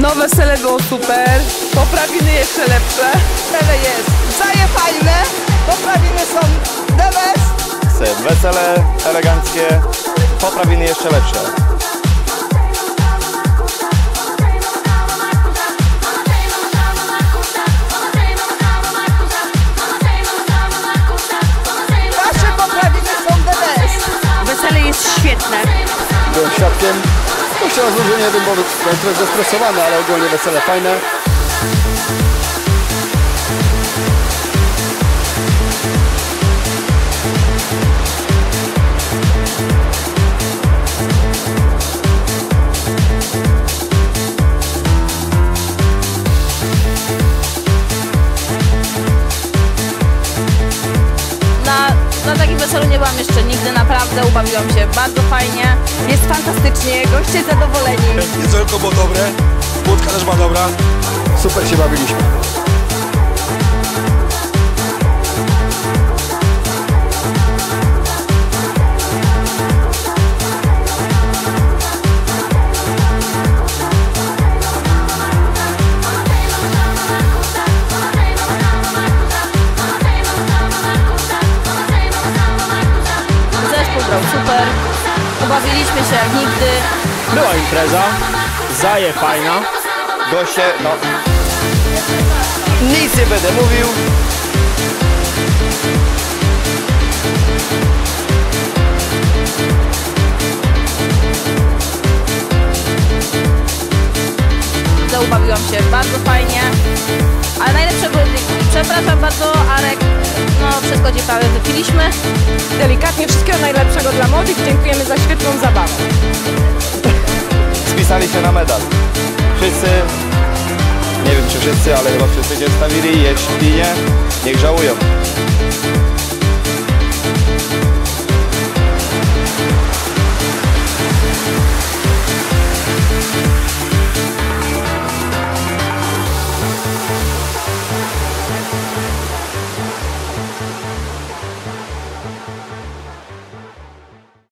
wesele było super, poprawiny jeszcze lepsze. Wesele jest zaje fajne, poprawiny są the best. Wesele eleganckie, poprawiny jeszcze lepsze. Rozłożenie bym był trochę zestresowany, ale ogólnie wesele fajne. Nie byłam jeszcze nigdy, naprawdę ubawiłam się bardzo fajnie. Jest fantastycznie, goście zadowoleni. Jedzonko było dobre, wódka też była dobra. Super się bawiliśmy. Pobawiliśmy się jak nigdy. Była impreza, zaje fajna. Goście, no... Nic nie będę mówił. Ubawiłam się bardzo fajnie, ale najlepsze były drinki. Przepraszam bardzo, Arek, no ci prawie wypiliśmy. Delikatnie wszystkiego najlepszego dla młodych. Dziękujemy za świetną zabawę. Spisali się na medal. Wszyscy, nie wiem czy wszyscy, ale chyba wszyscy się stawili, jeśli nie, niech żałują.